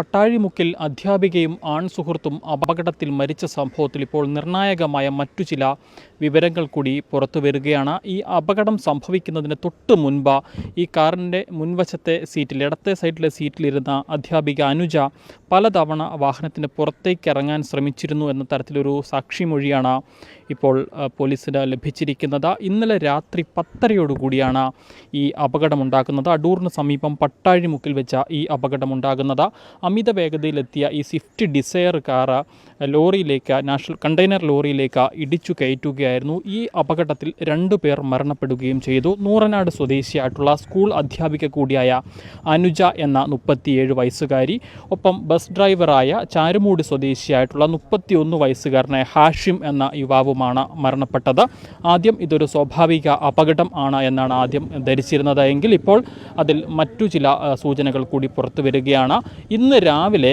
പട്ടാഴിമുക്കിൽ അധ്യാപികയും ആൺസുഹൃത്തും അപകടത്തിൽ മരിച്ച സംഭവത്തിൽ ഇപ്പോൾ നിർണായകമായ മറ്റു ചില വിവരങ്ങൾ കൂടി പുറത്തു വരികയാണ്. ഈ അപകടം സംഭവിക്കുന്നതിന് തൊട്ട് മുൻപ് ഈ കാറിന്റെ മുൻവശത്തെ സീറ്റിൽ ഇടത്തെ സൈഡിലെ സീറ്റിലിരുന്ന അധ്യാപിക അനുജ പലതവണ വാഹനത്തിന് പുറത്തേക്ക് ഇറങ്ങാൻ ശ്രമിച്ചിരുന്നു എന്ന തരത്തിലൊരു സാക്ഷിമൊഴിയാണ് ഇപ്പോൾ പോലീസിന് ലഭിച്ചിരിക്കുന്നത്. ഇന്നലെ രാത്രി പത്തരയോടുകൂടിയാണ് ഈ അപകടമുണ്ടാക്കുന്നത്. അടൂറിന് സമീപം പട്ടാഴിമുക്കിൽ വെച്ച ഈ അപകടമുണ്ടാകുന്നത്. അമിത വേഗതയിലെത്തിയ ഈ സ്വിഫ്റ്റ് ഡിസയർ കാറ ലോറിയിലേക്ക് നാഷണൽ കണ്ടെയ്നർ ലോറിയിലേക്ക് ഇടിച്ചു കയറ്റുകയായിരുന്നു. ഈ അപകടത്തിൽ രണ്ടു പേർ മരണപ്പെടുകയും ചെയ്തു. നൂറനാട് സ്വദേശിയായിട്ടുള്ള സ്കൂൾ അധ്യാപിക കൂടിയായ അനുജ എന്ന മുപ്പത്തിയേഴ് വയസ്സുകാരി ഒപ്പം ബസ് ഡ്രൈവറായ ചാരുമൂടി സ്വദേശിയായിട്ടുള്ള മുപ്പത്തിയൊന്ന് വയസ്സുകാരനായ ഹാഷിം എന്ന യുവാവുമാണ് മരണപ്പെട്ടത്. ആദ്യം ഇതൊരു സ്വാഭാവിക അപകടം ആണ് എന്നാണ് ആദ്യം ധരിച്ചിരുന്നത്. എങ്കിൽ ഇപ്പോൾ അതിൽ മറ്റു ചില സൂചനകൾ കൂടി പുറത്തു വരികയാണ്. ഇന്ന് രാവിലെ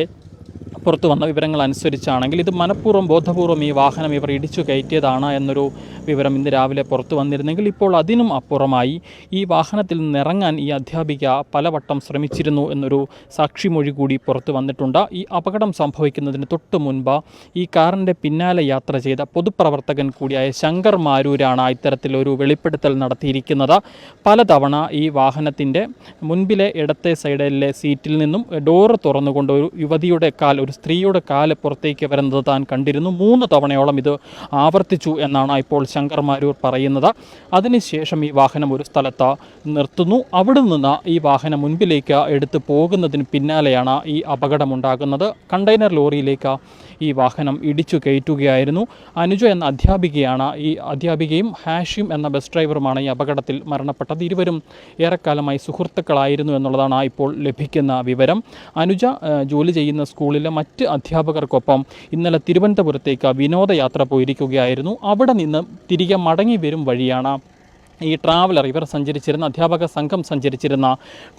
പുറത്തു വന്ന വിവരങ്ങൾ അനുസരിച്ചാണെങ്കിൽ ഇത് മനഃപൂർവം ബോധപൂർവം ഈ വാഹനം ഇവർ ഇടിച്ചു കയറ്റിയതാണ് എന്നൊരു വിവരം ഇന്ന് രാവിലെ പുറത്തു വന്നിരുന്നെങ്കിൽ ഇപ്പോൾ അതിനും അപ്പുറമായി ഈ വാഹനത്തിൽ നിന്നിറങ്ങാൻ ഈ അധ്യാപിക പലവട്ടം ശ്രമിച്ചിരുന്നു എന്നൊരു സാക്ഷിമൊഴി കൂടി പുറത്തു വന്നിട്ടുണ്ട്. ഈ അപകടം സംഭവിക്കുന്നതിന് തൊട്ട് മുൻപ് ഈ കാറിന്റെ പിന്നാലെ യാത്ര ചെയ്ത പൊതുപ്രവർത്തകൻ കൂടിയായ ശങ്കർ മാരൂരാണ് ഇത്തരത്തിലൊരു വെളിപ്പെടുത്തൽ നടത്തിയിരിക്കുന്നത്. പലതവണ ഈ വാഹനത്തിന്റെ മുൻപിലെ ഇടത്തെ സൈഡിലെ സീറ്റിൽ നിന്നും ഡോറ് തുറന്നുകൊണ്ട് ഒരു യുവതിയുടെ കാൽ ഒരു സ്ത്രീയുടെ കാൽ പുറത്തേക്ക് വരുന്നത് താൻ കണ്ടിരുന്നു. മൂന്ന് തവണയോളം ഇത് ആവർത്തിച്ചു എന്നാണ് ഇപ്പോൾ ശങ്കർ മാരൂർ പറയുന്നത്. അതിനുശേഷം ഈ വാഹനം ഒരു സ്ഥലത്ത് നിർത്തുന്നു. അവിടെ നിന്ന് ഈ വാഹനം മുൻപിലേക്ക് എടുത്തു പോകുന്നതിന് പിന്നാലെയാണ് ഈ അപകടമുണ്ടാകുന്നത്. കണ്ടെയ്നർ ലോറിയിലേക്ക് ഈ വാഹനം ഇടിച്ചു കയറ്റുകയായിരുന്നു. അനുജ എന്ന അധ്യാപികയാണ് ഈ അധ്യാപികയും ഹാഷിം എന്ന ബസ് ഡ്രൈവറുമാണ് ഈ അപകടത്തിൽ മരണപ്പെട്ടത്. ഇരുവരും ഏറെക്കാലമായി സുഹൃത്തുക്കളായിരുന്നു എന്നുള്ളതാണ് ഇപ്പോൾ ലഭിക്കുന്ന വിവരം. അനുജ ജോലി ചെയ്യുന്ന സ്കൂളിലെ മറ്റ് അധ്യാപകർക്കൊപ്പം ഇന്നലെ തിരുവനന്തപുരത്തേക്ക് വിനോദയാത്ര പോയിരിക്കുകയായിരുന്നു. അവിടെ നിന്ന് തിരികെ മടങ്ങി വരും വഴിയാണ് ഈ ട്രാവലർ ഇവർ സഞ്ചരിച്ചിരുന്ന അധ്യാപക സംഘം സഞ്ചരിച്ചിരുന്ന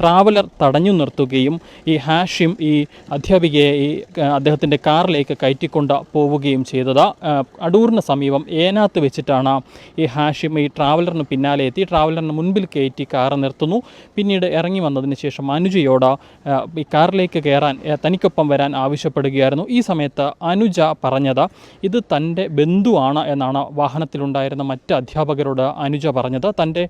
ട്രാവലർ തടഞ്ഞു നിർത്തുകയും ഈ ഹാഷിം ഈ അധ്യാപികയെ ഈ അദ്ദേഹത്തിന്റെ കാറിലേക്ക് കയറ്റിക്കൊണ്ട് പോവുകയും ചെയ്തത്. അടൂറിന് സമീപം ഏനാത്ത് വെച്ചിട്ടാണ് ഈ ഹാഷിം ഈ ട്രാവലറിന് പിന്നാലെ എത്തി. ട്രാവലറിന് മുൻപിൽ കയറ്റി കാർ നിർത്തുന്നു. പിന്നീട് ഇറങ്ങി വന്നതിന് ശേഷം അനുജയോട് ഈ കാറിലേക്ക് കയറാൻ തനിക്കൊപ്പം വരാൻ ആവശ്യപ്പെടുകയായിരുന്നു. ഈ സമയത്ത് അനുജ പറഞ്ഞത് ഇത് തന്റെ ബന്ധുവാണ് എന്നാണ് വാഹനത്തിലുണ്ടായിരുന്ന മറ്റ് അധ്യാപകരോട് അനുജ പറഞ്ഞത്. തന്റെ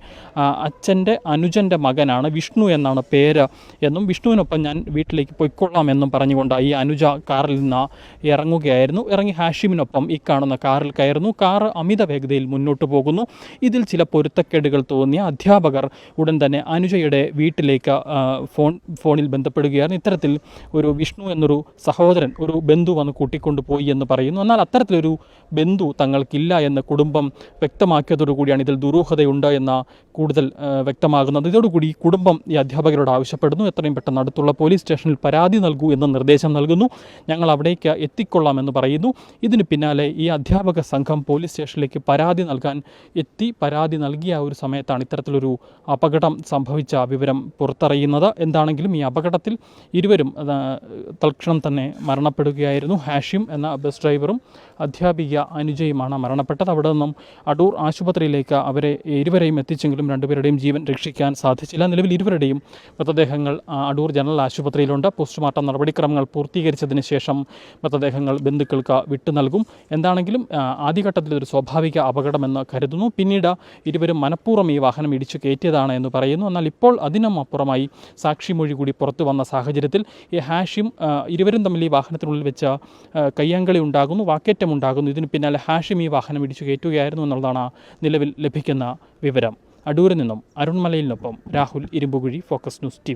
അച്ഛന്റെ അനുജന്റെ മകനാണ് വിഷ്ണു എന്നാണ് പേര്. എന്നും വിഷ്ണുവിനൊപ്പം ഞാൻ വീട്ടിലേക്ക് പൊയ്ക്കൊള്ളാം എന്നും പറഞ്ഞുകൊണ്ട് ഈ അനുജ കാറിൽ നിന്ന് ഇറങ്ങുകയായിരുന്നു. ഇറങ്ങി ഹാഷിമിനൊപ്പം ഈ കാണുന്ന കാറിൽ കയറുന്നു. കാർ അമിത വേഗതയിൽ മുന്നോട്ട് പോകുന്നു. ഇതിൽ ചില പൊരുത്തക്കേടുകൾ തോന്നിയ അധ്യാപകർ ഉടൻ തന്നെ അനുജയുടെ വീട്ടിലേക്ക് ഫോൺ ഫോണിൽ ബന്ധപ്പെടുകയായിരുന്നു. ഇത്തരത്തിൽ ഒരു വിഷ്ണു എന്നൊരു സഹോദരൻ ഒരു ബന്ധു വന്ന് കൂട്ടിക്കൊണ്ടുപോയി എന്ന് പറയുന്നു. എന്നാൽ അത്തരത്തിലൊരു ബന്ധു തങ്ങൾക്കില്ല എന്ന് കുടുംബം വ്യക്തമാക്കിയതോടുകൂടിയാണ് ഇതിൽ ദുരൂഹതയുണ്ട്. എന്ന കൂടുതൽ വ്യക്തമാകുന്നത്. ഇതോടുകൂടി കുടുംബം ഈ അധ്യാപകരോട് ആവശ്യപ്പെടുന്നു. എത്രയും പെട്ടെന്ന് അടുത്തുള്ള പോലീസ് സ്റ്റേഷനിൽ പരാതി നൽകൂ എന്ന നിർദ്ദേശം നൽകുന്നു. ഞങ്ങൾ അവിടേക്ക് എത്തിക്കൊള്ളാമെന്ന് പറയുന്നു. ഇതിന് പിന്നാലെ ഈ അധ്യാപക സംഘം പോലീസ് സ്റ്റേഷനിലേക്ക് പരാതി നൽകാൻ എത്തി. പരാതി നൽകിയ ഒരു സമയത്താണ് ഇത്തരത്തിലൊരു അപകടം സംഭവിച്ച വിവരം പുറത്തറിയുന്നത്. എന്താണെങ്കിലും ഈ അപകടത്തിൽ ഇരുവരും തൽക്ഷണം തന്നെ മരണപ്പെടുകയായിരുന്നു. ഹാഷിം എന്ന ബസ് ഡ്രൈവറും അധ്യാപിക അനുജയുമാണ് മരണപ്പെട്ടത്. അവിടെ നിന്നും അടൂർ ആശുപത്രിയിലേക്ക് അവരെ ഇരുവരെയും എത്തിച്ചെങ്കിലും രണ്ടുപേരുടെയും ജീവൻ രക്ഷിക്കാൻ സാധിച്ചില്ല. നിലവിൽ ഇരുവരുടെയും മൃതദേഹങ്ങൾ അടൂർ ജനറൽ ആശുപത്രിയിലുണ്ട്. പോസ്റ്റ്മോർട്ടം നടപടിക്രമങ്ങൾ പൂർത്തീകരിച്ചതിന് ശേഷം മൃതദേഹങ്ങൾ ബന്ധുക്കൾക്ക് വിട്ടു നൽകും. എന്താണെങ്കിലും ആദ്യഘട്ടത്തിൽ ഇതൊരു സ്വാഭാവിക അപകടമെന്ന് കരുതുന്നു. പിന്നീട് ഇരുവരും മനഃപൂർവം ഈ വാഹനം ഇടിച്ചു കയറ്റിയതാണ് എന്ന് പറയുന്നു. എന്നാൽ ഇപ്പോൾ അതിനും അപ്പുറമായി സാക്ഷിമൊഴി കൂടി പുറത്തു വന്ന സാഹചര്യത്തിൽ ഈ ഹാഷിം ഇരുവരും തമ്മിൽ ഈ വാഹനത്തിനുള്ളിൽ വെച്ച കയ്യാങ്കളി ഉണ്ടാകുന്നു വാക്കേറ്റം ഉണ്ടാകുന്നു. ഇതിന് പിന്നാലെ ഹാഷിം ഈ വാഹനം ഇടിച്ചു കയറ്റുകയായിരുന്നു എന്നുള്ളതാണ് നിലവിൽ ലഭിക്കുന്ന വിവരം. അടൂരിൽ നിന്നും അരുൺമലയിൽ അരുൺമലയിലിനൊപ്പം Rahul Irumbukuzhi focus news T